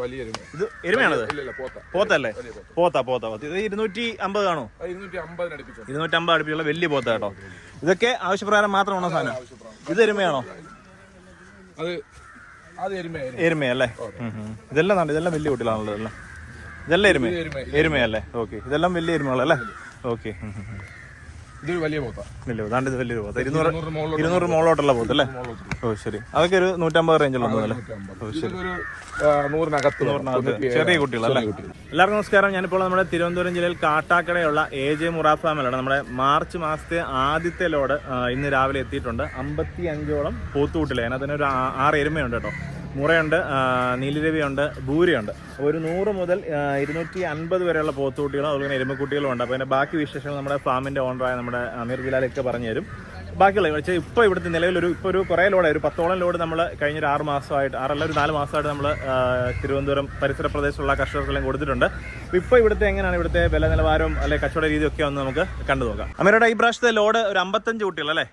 വലിയ എരുമ ഇത് എരുമയാണത്? പോത്തല്ലേ? പോത്ത. പോത്താ പോത്താ ഇത് ഇരുന്നൂറ്റി അമ്പത് അത് ഇരുന്നൂറ്റി അമ്പത് അടുപ്പിച്ചുള്ള വലിയ പോത്ത കേട്ടോ. ഇതൊക്കെ ആവശ്യപ്രകാരം മാത്രമാണോ സാധനം? ഇത് എരുമയാണോ? എരുമയല്ലേ. ഇതെല്ലാം നല്ല ഇതെല്ലാം വലിയ കുട്ടികളാണല്ലോ ഇതെല്ലാം ഇതെല്ലാം എരുമ എരുമയല്ലേ ഓക്കെ. ഇതെല്ലാം വലിയ എരുമകളല്ലേ? ഓക്കെ. ഇതൊരു വലിയ പോത്ത വലിയ ഇതാണ്ട് ഇത് വലിയൊരു പോത്ത് ഇരുന്നൂറ് മുകളിലോട്ടുള്ള പോത്ത് അല്ലേ? ഓ ശരി. അതൊക്കെ ഒരു നൂറ്റമ്പത് ആ, നൂറിനകത്ത്. ചെറിയ കുട്ടികളല്ലേ എല്ലാവർക്കും നമസ്കാരം. ഞാനിപ്പോൾ നമ്മുടെ തിരുവനന്തപുരം ജില്ലയിൽ കാട്ടാക്കടയുള്ള എ ജെ മുറാ ഫാമിലാണ്. നമ്മുടെ മാർച്ച് മാസത്തെ ആദ്യത്തെ ലോഡ് ഇന്ന് രാവിലെ എത്തിയിട്ടുണ്ട്. അമ്പത്തി അഞ്ചോളം പോത്തുകൂട്ടില്ല അതിനകത്ത് തന്നെ ഒരു ആ- ആറ് എരുമയുണ്ട് കേട്ടോ. മുറയുണ്ട് നീലരവിയുണ്ട് ഭൂരിയുണ്ട്. ഒരു നൂറ് മുതൽ ഇരുന്നൂറ്റി അൻപത് വരെയുള്ള പോത്തുകുട്ടികളും അതുപോലെ തന്നെ എരുമക്കുട്ടികളും ഉണ്ട്. അപ്പോൾ അതിന്റെ ബാക്കി വിശേഷങ്ങൾ നമ്മുടെ ഫാമിന്റെ ഓണറായ നമ്മുടെ അമീർ ബിലാലൊക്കെ പറഞ്ഞു തരും ബാക്കിയുള്ള വെച്ചാൽ ഇപ്പോൾ ഇവിടുത്തെ നിലവിലൊരു ഇപ്പോൾ ഒരു കുറേ ലോഡ് ഒരു പത്തോളം ലോഡ് നമ്മൾ കഴിഞ്ഞ ഒരു ആറ് മാസമായിട്ട് ആറല്ല ഒരു നാല് മാസമായിട്ട് നമ്മൾ തിരുവനന്തപുരം പരിസര പ്രദേശത്തുള്ള കർഷകർക്കെല്ലാം കൊടുത്തിട്ടുണ്ട്. ഇപ്പോൾ ഇവിടുത്തെ എങ്ങനെയാണ് ഇവിടുത്തെ വില നിലവാരവും അല്ലെ കച്ചവട രീതിയൊക്കെ ഒന്ന് നമുക്ക് കണ്ടു നോക്കാം. അമ്മയുടെ ഈ പ്രാവശ്യത്തെ ലോഡ് ഒരു അമ്പത്തഞ്ച് കുട്ടികൾ അല്ലേ?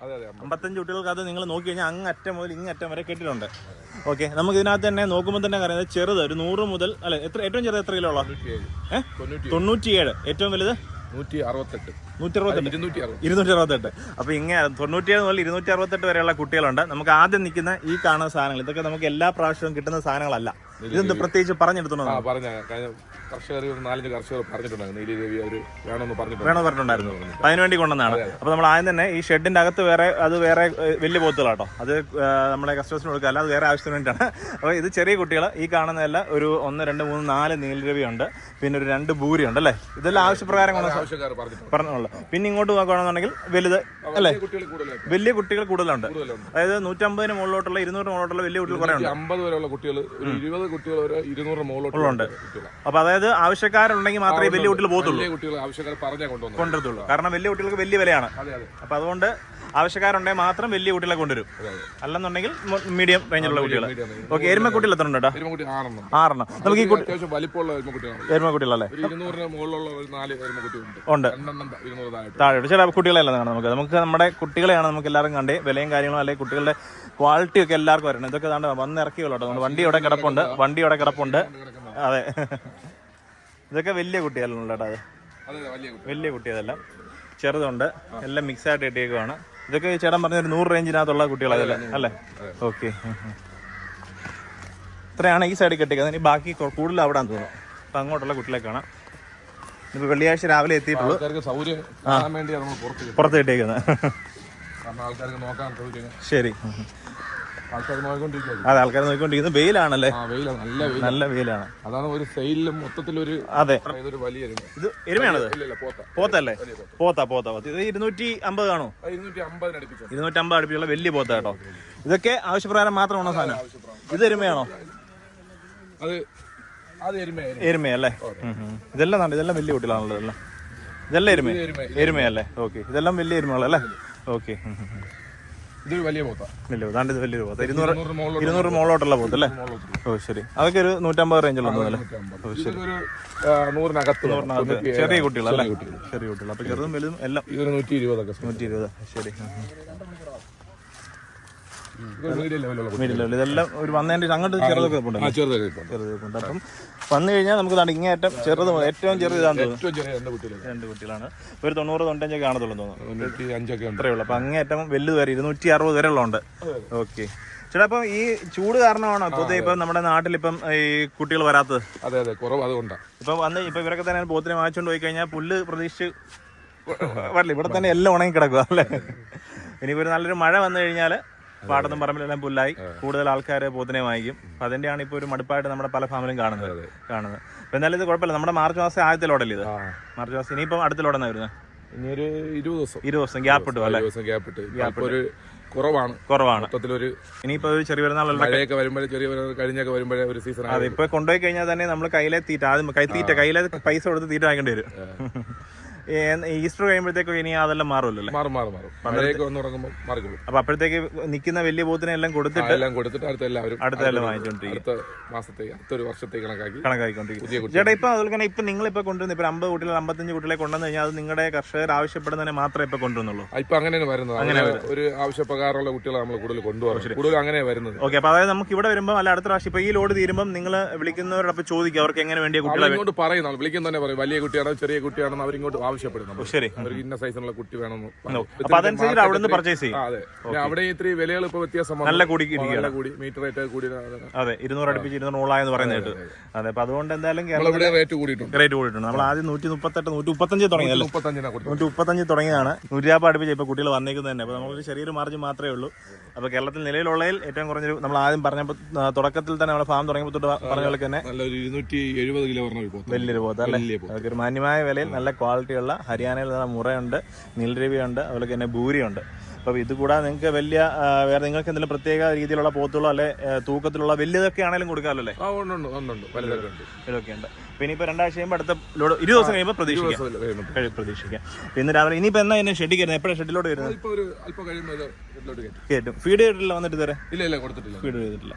അമ്പത്തഞ്ച്. കുട്ടികൾക്ക് അത് നിങ്ങൾ നോക്കി കഴിഞ്ഞാൽ അങ്ങ് അറ്റം മുതൽ ഇങ്ങ് അറ്റം വരെ കെട്ടിട്ടുണ്ട്. ഓക്കെ നമുക്ക് ഇതിനകത്ത് തന്നെ നോക്കുമ്പോൾ തന്നെ അറിയാം ചെറുത് ഒരു നൂറ് മുതൽ അല്ലെ എത്ര ഏറ്റവും ചെറുത് എത്ര കിലോ ഉള്ള? തൊണ്ണൂറ്റിയേഴ്. ഏറ്റവും വലുത്? നൂറ്റി അറുപത്തെട്ട് നൂറ്റി അറുപത്തെട്ട് ഇരുന്നൂറ്റി അറുപത് ഇരുന്നൂറ്റി അറുപത്തെട്ട് അപ്പൊ ഇങ്ങനെ തൊണ്ണൂറ്റിയേഴ് മുതൽ ഇരുന്നൂറ്റി അറുപത്തെട്ട് വരെയുള്ള കുട്ടികളുണ്ട്. നമുക്ക് ആദ്യം നിൽക്കുന്ന ഈ കാണുന്ന സാധനങ്ങൾ. ഇതൊക്കെ നമുക്ക് എല്ലാ പ്രാവശ്യവും കിട്ടുന്ന സാധനങ്ങളല്ല. ഇതെന്ത് പ്രത്യേകിച്ച് പറഞ്ഞെടുത്തോ പറഞ്ഞ. കർഷകർ ഒരു നാലഞ്ച് കർഷകർ പറഞ്ഞിട്ടുണ്ടായിരുന്നു. നീലി ദേവി അവർ വേണമെന്ന് പറഞ്ഞിട്ടുണ്ട് വേണമെന്ന് പറഞ്ഞിട്ടുണ്ടായിരുന്നു. അപ്പൊ അതിനുവേണ്ടി കൊണ്ടുവന്നാണ് അപ്പൊ നമ്മൾ ആദ്യം തന്നെ ഈ ഷെഡിന്റെ അകത്ത് വേറെ അത് വേറെ വലിയ പോത്തുകളാട്ടോ. അത് നമ്മളെ നമ്മുടെ കസ്റ്റമേഴ്സിന് കൊടുക്കുക. അല്ല അത് വേറെ ആവശ്യത്തിന് വേണ്ടിയിട്ടാണ്. അപ്പോൾ ഇത് ചെറിയ കുട്ടികൾ ഈ കാണുന്നതല്ല ഒരു ഒന്ന് രണ്ട് മൂന്ന് നാല് നീലരവിയുണ്ട് പിന്നെ ഒരു രണ്ട് ഭൂരിയുണ്ട് അല്ലേ? ഇതെല്ലാം ആവശ്യപ്രകാരം പറഞ്ഞോളൂ. പിന്നെ ഇങ്ങോട്ട് നോക്കുകയാണെന്നുണ്ടെങ്കിൽ വലുത് അല്ലേ? വലിയ കുട്ടികൾ കൂടുതലുണ്ട്. അതായത് നൂറ്റമ്പതിന് മുകളിലോട്ടുള്ള ഇരുന്നൂറ് മുകളിലോട്ടുള്ള വലിയ കുട്ടികൾ കുറേ ഉണ്ട്. അമ്പത് വരെയുള്ള കുട്ടികൾ ഇരുപത് കുട്ടികൾ വരെ ഇരുന്നൂറ് മുകളിലോട്ടുണ്ട് കുട്ടികളാണ്. അപ്പൊ അതായത് ആവശ്യക്കാരുണ്ടെങ്കിൽ മാത്രമേ വലിയ കുട്ടികൾ പോകത്തുള്ളൂ. കുട്ടികൾ ആവശ്യക്കാർ പറഞ്ഞാ കൊണ്ടുവന്നു. കൊണ്ടുവരത്തുള്ളൂ. കാരണം വലിയ കുട്ടികൾക്ക് വലിയ വിലയാണ്. അപ്പൊ അതുകൊണ്ട് ആവശ്യക്കാരുണ്ടെങ്കിൽ മാത്രം വലിയ കുട്ടികളെ കൊണ്ടുവരും. അല്ലെന്നുണ്ടെങ്കിൽ മീഡിയം റേഞ്ചിലുള്ള കുട്ടികൾ. ഓക്കെ എരുമക്കുട്ടികൾ എത്ര ഉണ്ട് ആറെണ്ണം. നമുക്ക് ഈ എരുമക്കുട്ടികളല്ലേ ഉണ്ട്. താഴെ ചില കുട്ടികളെല്ലാം കാണാം നമുക്ക്. നമുക്ക് നമ്മുടെ കുട്ടികളെയാണ് നമുക്ക് എല്ലാവരും കണ്ടേ. വിലയും കാര്യങ്ങളും അല്ലെങ്കിൽ കുട്ടികളുടെ ക്വാളിറ്റി ഒക്കെ എല്ലാവർക്കും വരണം ഇതൊക്കെ വന്നിറക്കിയുള്ളൂ കേട്ടോ. വണ്ടി ഇവിടെ കിടപ്പുണ്ട്. വണ്ടി ഇവിടെ കിടപ്പുണ്ട്. അതെ. ഇതൊക്കെ വലിയ കുട്ടികളാണ് കേട്ടോ അത് വലിയ കുട്ടി. വലിയ കുട്ടി അതെല്ലാം ചെറുതുണ്ട്. എല്ലാം മിക്സ് ആയിട്ട് ഇട്ടേക്കുവാണ് ഇതൊക്കെ ചേട്ടൻ പറഞ്ഞ ഒരു നൂറ് റേഞ്ചിനകത്തുള്ള കുട്ടികളല്ലേ അല്ലേ? ഓക്കെ. ഇത്രയാണ് ഈ സൈഡിൽ കെട്ടിക്കുന്നത് ഇനി ബാക്കി കൂടുതൽ അവിടെ തോന്നുന്നു. അപ്പം അങ്ങോട്ടുള്ള കുട്ടികളെ കാണാം ഇന്നിപ്പോൾ വെള്ളിയാഴ്ച രാവിലെ എത്തിയിട്ടുള്ളൂ. പുറത്ത് കിട്ടിയേക്കുന്നത്. ശരി. അതെ ആൾക്കാർ നോക്കിക്കൊണ്ടിരിക്കുന്നത് വെയിലാണല്ലേ? നല്ല വെയിലാണ്. അതാണ് ഒരു സെയിലും മൊത്തത്തിൽ ഒരു അതെ വലിയ ഇത് എരുമയാണത്? പോത്തല്ലേ? പോത്ത. പോത്ത പോത്താ ഇത് ഇരുന്നൂറ്റി അമ്പത് കാണോ ഇരുന്നൂറ്റി അമ്പത് അടുപ്പിച്ചുള്ള വലിയ പോത്ത കേട്ടോ. ഇതൊക്കെ ആവശ്യപ്രകാരം മാത്രമാണോ സാധനം? ഇത് എരുമയാണോ? എരുമയല്ലേ. ഇതെല്ലാം നല്ല ഇതെല്ലാം വലിയ കുട്ടികളാണല്ലോ ഇതെല്ലാം. എരുമ എരുമയല്ലേ? ഓക്കെ. ഇതെല്ലാം വലിയ എരുമകളല്ലേ? ഓക്കെ. ഇതൊരു വലിയ പോത്ത വലിയ ഇതാണ്ട് ഇത് വലിയൊരു പോത്ത് ഇരുന്നൂറ് ഇരുന്നൂറ് മുകളിലോട്ട് പോത്ത് അല്ലേ? ഓ ശരി. അതൊക്കെ ഒരു നൂറ്റമ്പത് റേഞ്ചുള്ള ഒരു നൂറിനകത്ത് വരും. ചെറിയ. കുട്ടികളല്ലേ? ചെറിയ കുട്ടികൾ ചെറിയ കുട്ടികൾ അപ്പൊ ചെറുതും വലുതും എല്ലാം ഇതൊരു നൂറ്റി ഇരുപതൊക്കെ നൂറ്റി ഇരുപത്. ശരി. മീഡിയം ലെവൽ ഇതെല്ലാം ഒരു വന്നതിന്റെ അങ്ങോട്ട് ചെറുതൊക്കെ ഉണ്ട് ചെറുതൊക്കെ അപ്പം വന്നു കഴിഞ്ഞാൽ നമുക്ക് ചെറുത് ഏറ്റവും ചെറുത് ഏറ്റവും ചെറിയ രണ്ട് കുട്ടികളാണ്. ഒരു തൊണ്ണൂറ് തൊണ്ണൂറ്റഞ്ചൊക്കെ കാണത്തുള്ളൂ തോന്നുന്നു. അത്രയേ ഉള്ളൂ. അപ്പൊ അങ്ങേയറ്റം വലുത് വരെ ഇരുന്നൂറ്റി അറുപത് വരെ ഉള്ളതുണ്ട് ഓക്കെ. ചേട്ടാ അപ്പം ഈ ചൂട് കാരണമാണോ? പൊതുവെ ഇപ്പം നമ്മുടെ നാട്ടിൽ ഇപ്പം ഈ കുട്ടികൾ വരാത്തത്? അതെ അതെ. കുറവ് അതുകൊണ്ടാണ് ഇപ്പൊ വന്ന് ഇപ്പൊ ഇവരൊക്കെ തന്നെ പോത്തിനെ വാങ്ങിച്ചുകൊണ്ട് പോയി കഴിഞ്ഞാൽ പുല്ല് പ്രതീക്ഷിച്ച് വരില്ല. ഇവിടെ തന്നെ എല്ലാം ഉണങ്ങി കിടക്കുക അല്ലേ? ഇനിയിപ്പോ ഒരു നല്ലൊരു മഴ വന്നു കഴിഞ്ഞാൽ പാടത്തും പറമ്പിലെല്ലാം പുല്ലായി. കൂടുതൽ ആൾക്കാർ പോത്തിനെ വാങ്ങിക്കും. അപ്പൊ അതിന്റെയാണ് ഇപ്പൊ ഒരു മടുപ്പായിട്ട് നമ്മുടെ പല ഫാമിലും കാണുന്നത്. കാണുന്നത്. അപ്പൊ എന്നാലും ഇത് കുഴപ്പമില്ല. നമ്മുടെ മാർച്ച് മാസം ആദ്യത്തെ ലോഡല്ലേ ഇത്? മാർച്ച് മാസം. ഇനിയിപ്പം അടുത്ത ലോഡെന്നാ വരുന്നത് ഇനി ഒരു ഇരുപത് ദിവസം. ഇരുപത് ദിവസം ഗ്യാപ്പ് ഇട്ടു അല്ലേ? ദിവസം ഗ്യാപ്പ് ഇട്ട്. ഇപ്പൊ ഒരു കുറവാണ്. കുറവാണ്. മൊത്തത്തിലൊരു ഇനിയിപ്പോ ഒരു ചെറിയ മഴയൊക്കെ വരുമ്പോഴേ ചെറിയ കഴിഞ്ഞൊക്കെ വരുമ്പോഴേ ഒരു സീസൺ അതെ ഇപ്പൊ കൊണ്ടുപോയി കഴിഞ്ഞാൽ തന്നെ നമ്മൾ കയ്യിലെ തീറ്റ ആദ്യം കൈ തീറ്റ കയ്യിലെ പൈസ കൊടുത്ത് തീറ്റ വാങ്ങേണ്ടി വരും. ഈസ്റ്റർ കഴിയുമ്പോഴത്തേക്കും ഇനി അതെല്ലാം മാറുമല്ലോ മാറും മാറും മാറും. മഴയൊക്കെ ഉറങ്ങുമ്പോൾ മാറിക്കൊള്ളും അപ്പൊ അപ്പോഴത്തേക്ക് നിൽക്കുന്ന വലിയ പോത്തിനെ എല്ലാം കൊടുത്തിട്ട് എല്ലാം കൊടുത്തിട്ട് അടുത്ത എല്ലാവരും അടുത്ത എല്ലാം വാങ്ങിച്ചോണ്ടിരിക്കും. അടുത്ത മാസത്തേക്ക് അടുത്തൊരു വർഷത്തേക്ക് കണക്കാക്കി കണക്കാക്കിക്കൊണ്ടിരിക്കും. ചേട്ടാ ഇപ്പൊ അതുപോലെ തന്നെ ഇപ്പൊ നിങ്ങൾ ഇപ്പൊ കൊണ്ടുവരുന്ന ഇപ്പൊ അമ്പത് കുട്ടികൾ അമ്പത്തഞ്ച് കുട്ടികളെ കൊണ്ടുവന്നു കഴിഞ്ഞാൽ അത് നിങ്ങളുടെ കർഷകർ ആവശ്യപ്പെടുന്നതിനെ മാത്രമേ ഇപ്പൊ കൊണ്ടുവന്നുള്ളൂ? ഇപ്പൊ അങ്ങനെയാണ് വരുന്നത്. അങ്ങനെ ഒരു ആവശ്യപ്രകാരമുള്ള കുട്ടികളെ നമ്മൾ കൂടുതൽ കൊണ്ടുപോകും കൂടുതൽ അങ്ങനെ വരുന്നത്. ഓക്കെ അപ്പൊ അതായത് നമുക്ക് ഇവിടെ വരുമ്പോൾ അല്ല അടുത്ത പ്രാവശ്യം ഇപ്പൊ ഈ ലോഡ് തീരുമ്പോൾ നിങ്ങൾ വിളിക്കുന്നവരോടൊപ്പം ചോദിക്കും അവർക്ക് എങ്ങനെ വേണ്ടിയ കുട്ടികളെ പറയും നമ്മൾ വിളിക്കുന്ന തന്നെ പറയും. വലിയ കുട്ടിയാണോ ചെറിയ കുട്ടിയാണോ അവരിങ്ങോട്ട് ആവശ്യപ്പെടും നമ്മൾ ശരി. അവർക്ക് ഇന്ന സൈസിനുള്ള കുട്ടി വേണമെന്ന്. അപ്പൊ അതനുസരിച്ച് അവിടെ നിന്ന് പർച്ചേസ് ചെയ്യും. അതെ. അവിടെ ഇത്തിരി വിലകൾ ഇപ്പൊ വ്യത്യാസം. നല്ല കൂടി നല്ല കൂടി മീറ്റർ റേറ്റ് കൂടി അതെ ഇരുന്നൂറ് അടുപ്പിച്ച് ഇരുന്നൂറ് നൂറായെന്ന് പറയുന്നത് അതെ അപ്പൊ അതുകൊണ്ട് എന്തായാലും റേറ്റ് കൂടിയിട്ടുണ്ട്. റേറ്റ് കൂടിയിട്ടുണ്ട്. നമ്മൾ ആദ്യം നൂറ്റി മുപ്പത്തെട്ട് നൂറ്റി മുപ്പത്തഞ്ച് തുടങ്ങിയല്ലേ നൂറ്റി മുപ്പത്തഞ്ച് തുടങ്ങിയതാണ്. നൂറ്റിയാപ്പ് അടുപ്പിച്ച് ഇപ്പൊ കുട്ടികൾ വന്നേക്കുന്നത് തന്നെ. അപ്പൊ നമ്മളൊരു ചെറിയൊരു മാർജിൻ മാത്രമേ ഉള്ളൂ. അപ്പോൾ കേരളത്തിൽ നിലവിലുള്ളതിൽ ഏറ്റവും കുറഞ്ഞൊരു നമ്മൾ ആദ്യം പറഞ്ഞപ്പോൾ തുടക്കത്തിൽ തന്നെ നമ്മുടെ ഫാം തുടങ്ങിയപ്പോൾ തൊട്ട് പറഞ്ഞ പോലെ തന്നെ. വലിയൊരു പോത്ത് അല്ലേ? ഒരു മാന്യമായ വിലയിൽ നല്ല ക്വാളിറ്റിയുള്ള ഹരിയാനയിൽ നിന്ന് മുറയുണ്ട് നീൽരവിയുണ്ട് അതുപോലെ തന്നെ ഭൂരിയുണ്ട്. അപ്പോൾ ഇത് കൂടാതെ നിങ്ങൾക്ക് വലിയ വേറെ നിങ്ങൾക്ക് എന്തെങ്കിലും പ്രത്യേക രീതിയിലുള്ള പോത്തുകളോ അല്ലെ തൂക്കത്തിലുള്ള വലിയതൊക്കെ ആണെങ്കിലും കൊടുക്കാമല്ലോ അല്ലേ? ഇതൊക്കെ ഉണ്ട് അപ്പോൾ ഇനിയിപ്പോൾ രണ്ടാഴ്ച കഴിയുമ്പോൾ അടുത്ത ലോഡ് ഇരുപത് ദിവസം കഴിയുമ്പോൾ പ്രതീക്ഷിക്കാം. പ്രതീക്ഷിക്കാം. പിന്നെ ഇന്ന് രാവിലെ ഇനിയിപ്പോൾ എന്നാ എന്നെ ഷെഡിൽ കയറുന്നത്? എപ്പോഴാണ് ഷെഡിലോട് വരുന്നത് ഇപ്പൊ കയറ്റും. ഫീഡ് ചെയ്തിട്ടില്ല വന്നിട്ട് ഇതുവരെ? ഇല്ല ഇല്ല കൊടുത്തിട്ടില്ല. ഫീഡ് ചെയ്തിട്ടില്ല.